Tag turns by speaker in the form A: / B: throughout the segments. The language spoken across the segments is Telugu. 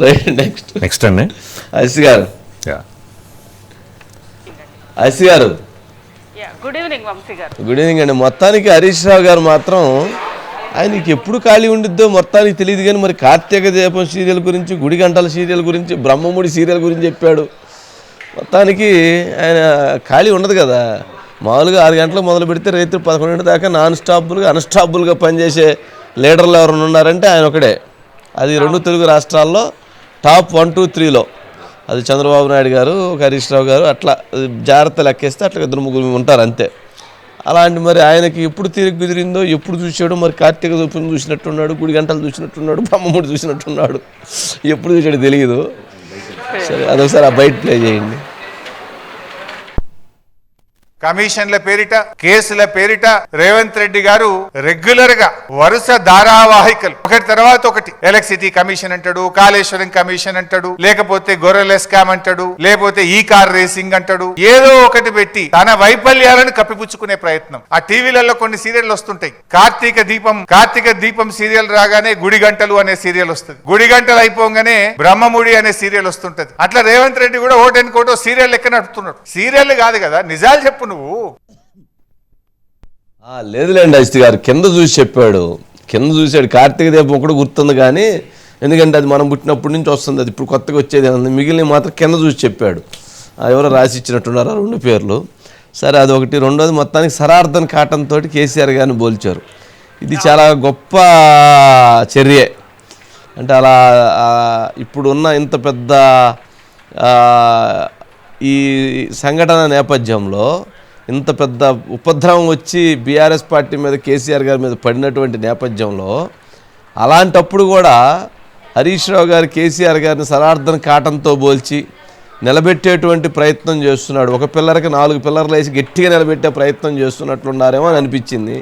A: రైట్ నెక్స్ట్
B: నెక్స్ట్ అండి.
A: అసి గారు.
B: యా.
A: అసి గారు.
C: యా గుడ్ ఈవినింగ్ వంశీ గారు.
A: గుడ్ ఈవినింగ్ అండి. మొత్తానికి హరీష్ రావు గారు మాత్రం ఆయనకి ఎప్పుడు ఖాళీ ఉండిద్దో మొత్తానికి తెలియదు కానీ మరి కార్తీక దీపం సీరియల్ గురించి గుడి గంటల సీరియల్ గురించి బ్రహ్మముడి సీరియల్ గురించి చెప్పాడు. మొత్తానికి ఆయన ఖాళీ ఉండదు కదా. మామూలుగా ఆరు గంటలకు మొదలు పెడితే రైతు పదకొండింటి దాకా నాన్ స్టాపుల్గా అన్స్టాపుల్గా పనిచేసే లీడర్లు ఎవరైనా ఉన్నారంటే ఆయన ఒకడే. అది రెండు తెలుగు రాష్ట్రాల్లో టాప్ వన్ టూ త్రీలో. అది చంద్రబాబు నాయుడు గారు ఒక హరీష్ రావు గారు అట్లా జాగ్రత్త లెక్కేస్తే అట్లా ఇద్దరు ముగ్గురు ఉంటారు అంతే. అలాంటి మరి ఆయనకి ఎప్పుడు తీరిక కుదిరిందో ఎప్పుడు చూసాడో మరి కార్తీక దూపం చూసినట్టున్నాడు గుడి గంటలు చూసినట్టున్నాడు బ్రహ్మముడి చూసినట్టున్నాడు ఎప్పుడు చూసాడు తెలియదు సరే అదొకసారి ఆ బయట ప్లే చేయండి.
D: కమిషన్ల పేరిట కేసుల పేరిట రేవంత్ రెడ్డి గారు రెగ్యులర్గా వరుస ధారావాహికలు. ఒకటి తర్వాత ఒకటి. ఎలక్ట్రిసిటీ కమిషన్ అంటాడు కాళేశ్వరం కమిషన్ అంటాడు లేకపోతే గొర్రెల స్కామ్ అంటాడు లేకపోతే ఈ కార్ రేసింగ్ అంటాడు. ఏదో ఒకటి పెట్టి తన వైఫల్యాలను కప్పిపుచ్చుకునే ప్రయత్నం. ఆ టీవీలలో కొన్ని సీరియల్ వస్తుంటాయి. కార్తీక దీపం కార్తీక దీపం సీరియల్ రాగానే గుడి గంటలు అనే సీరియల్ వస్తుంది. గుడి గంటలు అయిపోగానే బ్రహ్మముడి అనే సీరియల్ వస్తుంటది. అట్లా రేవంత్ రెడ్డి కూడా ఓటెన్ కోటో సీరియల్ లెక్క నడుపుతున్నాడు. సీరియల్ కాదు కదా నిజాలు చెప్పు నువ్వు?
A: లేదులేండి అజిత్ గారు. కింద చూసి చెప్పాడు. కింద చూశాడు కార్తీక దీపం ఒకటి గుర్తుంది కానీ ఎందుకంటే అది మనం పుట్టినప్పటి నుంచి వస్తుంది. అది ఇప్పుడు కొత్తగా వచ్చేది ఏముంది మిగిలిన మాత్రం కింద చూసి చెప్పాడు. ఎవరో రాసి ఇచ్చినట్టున్నారు ఆ రెండు పేర్లు. సరే అది ఒకటి. రెండోది మొత్తానికి సరార్థన్ కాటన్ తోటి కేసీఆర్ గారిని పోల్చారు ఇది చాలా గొప్ప చర్యే. అంటే అలా ఇప్పుడున్న ఇంత పెద్ద ఈ సంఘటన నేపథ్యంలో ఇంత పెద్ద ఉపద్రవం వచ్చి బీఆర్ఎస్ పార్టీ మీద కేసీఆర్ గారి మీద పడినటువంటి నేపథ్యంలో అలాంటప్పుడు కూడా హరీష్ రావు గారు కేసీఆర్ గారిని సరార్థన కాటంతో పోల్చి నిలబెట్టేటువంటి ప్రయత్నం చేస్తున్నాడు. ఒక పిల్లర్కి నాలుగు పిల్లర్లు వేసి గట్టిగా నిలబెట్టే ప్రయత్నం చేస్తున్నట్లున్నారేమో అని అనిపించింది.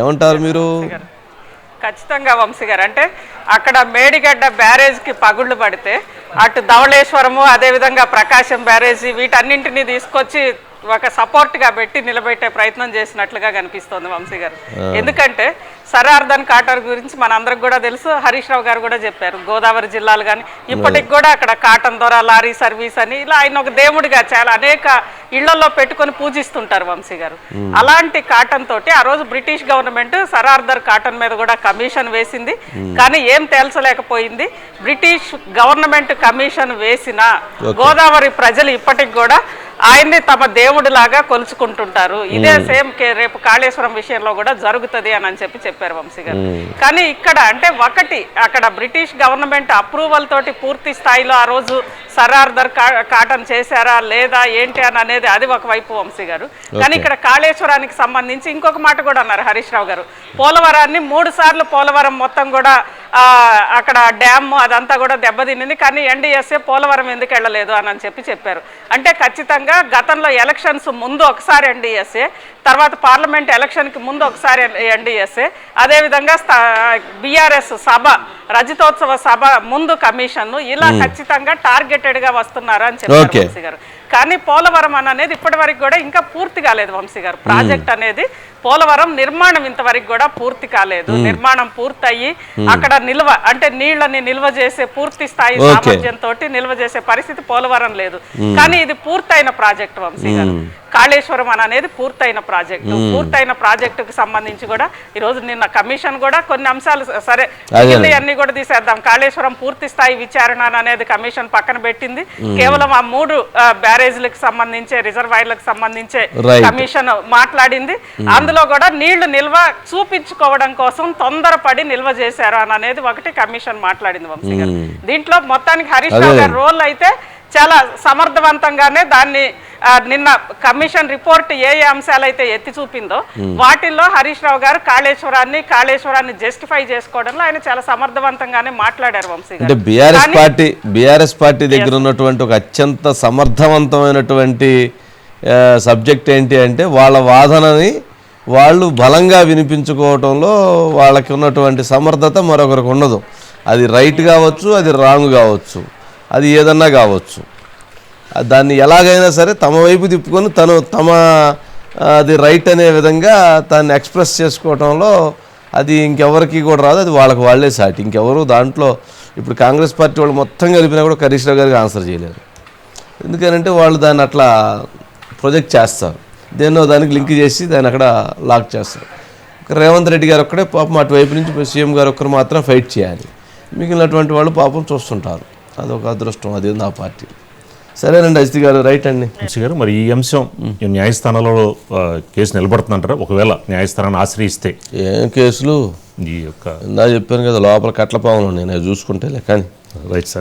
A: ఏమంటారు మీరు?
C: ఖచ్చితంగా వంశీ గారు అంటే అక్కడ మేడిగడ్డ బ్యారేజ్కి పగుళ్ళు పడితే అటు ధవళేశ్వరము అదేవిధంగా ప్రకాశం బ్యారేజీ వీటన్నింటినీ తీసుకొచ్చి ఒక సపోర్ట్గా పెట్టి నిలబెట్టే ప్రయత్నం చేసినట్లుగా కనిపిస్తోంది వంశీ గారు. ఎందుకంటే సరార్ధన్ కాటర్ గురించి మనందరికి కూడా తెలుసు హరీష్ రావు గారు కూడా చెప్పారు. గోదావరి జిల్లాలు కానీ ఇప్పటికి కూడా అక్కడ కాటన్ దొర లారీ సర్వీస్ అని ఇలా ఆయన ఒక దేవుడిగా చాలా అనేక ఇళ్ళలో పెట్టుకొని పూజిస్తుంటారు వంశీ గారు. అలాంటి కాటన్ తోటి ఆ రోజు బ్రిటిష్ గవర్నమెంట్ సరార్దర్ కాటన్ మీద కూడా కమిషన్ వేసింది. కానీ ఏం తేల్చలేకపోయింది. బ్రిటిష్ గవర్నమెంట్ కమిషన్ వేసిన గోదావరి ప్రజలు ఇప్పటికి కూడా ఆయన్ని తమ దేవుడి లాగా కొలుచుకుంటుంటారు. ఇదే సేమ్ రేపు కాళేశ్వరం విషయంలో కూడా జరుగుతుంది అని అని చెప్పి చెప్పారు వంశీ గారు. కానీ ఇక్కడ అంటే ఒకటి అక్కడ బ్రిటిష్ గవర్నమెంట్ అప్రూవల్ తోటి పూర్తి స్థాయిలో ఆ రోజు సరార్దర్ కాటన్ చేశారా లేదా ఏంటి అని అనేది అది ఒకవైపు వంశీ గారు. కానీ ఇక్కడ కాళేశ్వరానికి సంబంధించి ఇంకొక మాట కూడా అన్నారు హరీష్ రావు గారు. పోలవరాన్ని మూడు సార్లు పోలవరం మొత్తం కూడా అక్కడ డ్యామ్ అదంతా కూడా దెబ్బతినింది. కానీ ఎన్డీఎస్ఏ పోలవరం ఎందుకు వెళ్ళలేదు అని అని చెప్పి చెప్పారు. అంటే ఖచ్చితంగా గతంలో ఎలక్షన్స్ ముందు ఒకసారి ఎన్డీఎస్ఏ తర్వాత పార్లమెంట్ ఎలక్షన్కి ముందు ఒకసారి ఎన్డీఎస్ఏ అదేవిధంగా బీఆర్ఎస్ సభ రజతోత్సవ సభ ముందు కమిషన్ ఇలా ఖచ్చితంగా టార్గెటెడ్గా వస్తున్నారు అని చెప్పారు. వంశీ గారు. కానీ పోలవరం అని అనేది ఇప్పటి వరకు కూడా ఇంకా పూర్తి కాలేదు వంశీ గారు. ప్రాజెక్ట్ అనేది పోలవరం నిర్మాణం ఇంతవరకు కూడా పూర్తి కాలేదు. నిర్మాణం పూర్తయి అక్కడ నిల్వ అంటే నీళ్ళని నిల్వ చేసే పూర్తి స్థాయి. సామర్థ్యంతో నిల్వ చేసే పరిస్థితి పోలవరం లేదు. కానీ ఇది పూర్తయిన ప్రాజెక్ట్ వంశీ గారు. కాళేశ్వరం అని అనేది పూర్తయిన ప్రాజెక్టు. పూర్తయిన ప్రాజెక్టుకు సంబంధించి కూడా ఈ రోజు నిన్న కమిషన్ కూడా కొన్ని అంశాలు సరే. అన్ని కూడా తీసేద్దాం. కాళేశ్వరం పూర్తి స్థాయి విచారణ అనేది కమిషన్ పక్కన పెట్టింది. కేవలం ఆ మూడు బ్యారేజ్లకు సంబంధించే రిజర్వాయర్లకు సంబంధించే. కమిషన్ మాట్లాడింది. అందులో కూడా నీళ్ళు నిల్వ చూపించుకోవడం కోసం తొందరపడి నిల్వ చేశారు అని అనేది ఒకటి కమిషన్ మాట్లాడింది వంశీ గారు. దీంట్లో మొత్తానికి హరీష్ రావు గారి రోల్ అయితే చాలా సమర్థవంతంగానే దాన్ని నిన్న కమిషన్ రిపోర్ట్ ఏ ఏ అంశాలు అయితే ఎత్తి చూపిందో వాటిల్లో హరీష్ రావు గారు కాళేశ్వరాన్ని కాళేశ్వరాన్ని జస్టిఫై చేసుకోవడంలో ఆయన చాలా సమర్థవంతంగానే మాట్లాడారు వంశీ
A: అంటే బీఆర్ఎస్ పార్టీ బీఆర్ఎస్ పార్టీ దగ్గర ఉన్నటువంటి ఒక అత్యంత సమర్థవంతమైనటువంటి సబ్జెక్ట్ ఏంటి అంటే వాళ్ళ వాదనని వాళ్ళు బలంగా వినిపించుకోవటంలో వాళ్ళకి ఉన్నటువంటి సమర్థత మరొకరికి ఉండదు. అది రైట్ కావచ్చు అది రాంగ్ కావచ్చు అది ఏదన్నా కావచ్చు. దాన్ని ఎలాగైనా సరే తమ వైపు తిప్పుకొని తను తమ అది రైట్ అనే విధంగా దాన్ని ఎక్స్ప్రెస్ చేసుకోవటంలో అది ఇంకెవరికి కూడా రాదు. అది వాళ్ళకి వాళ్ళే సాటి. ఇంకెవరు దాంట్లో ఇప్పుడు కాంగ్రెస్ పార్టీ వాళ్ళు మొత్తం కలిపినా కూడా హరీష్ రావు గారికి ఆన్సర్ చేయలేరు. ఎందుకనంటే వాళ్ళు దాన్ని అట్లా ప్రొజెక్ట్ చేస్తారు. దేన్నో దానికి లింక్ చేసి దాన్ని అక్కడ లాక్ చేస్తారు. రేవంత్ రెడ్డి గారు ఒక్కడే పాపం అటువైపు నుంచి సీఎం గారు ఒక్కరు మాత్రం ఫైట్ చేయాలి. మిగిలినటువంటి వాళ్ళు పాపం చూస్తుంటారు. అదొక అదృష్టం. అది నా పార్టీ. సరేనండి అజిత్ గారు రైట్ అండి.
B: వంశీ గారు మరి ఈ అంశం ఈ న్యాయస్థానంలో కేసు నిలబడుతుందంటారా? ఒకవేళ న్యాయస్థానాన్ని ఆశ్రయిస్తే.
A: ఏం కేసులు?
B: ఈ యొక్క
A: ఇందా చెప్పాను కదా లోపల కట్ల ఉన్నాయి నేను చూసుకుంటే కానీ.
B: Right sir.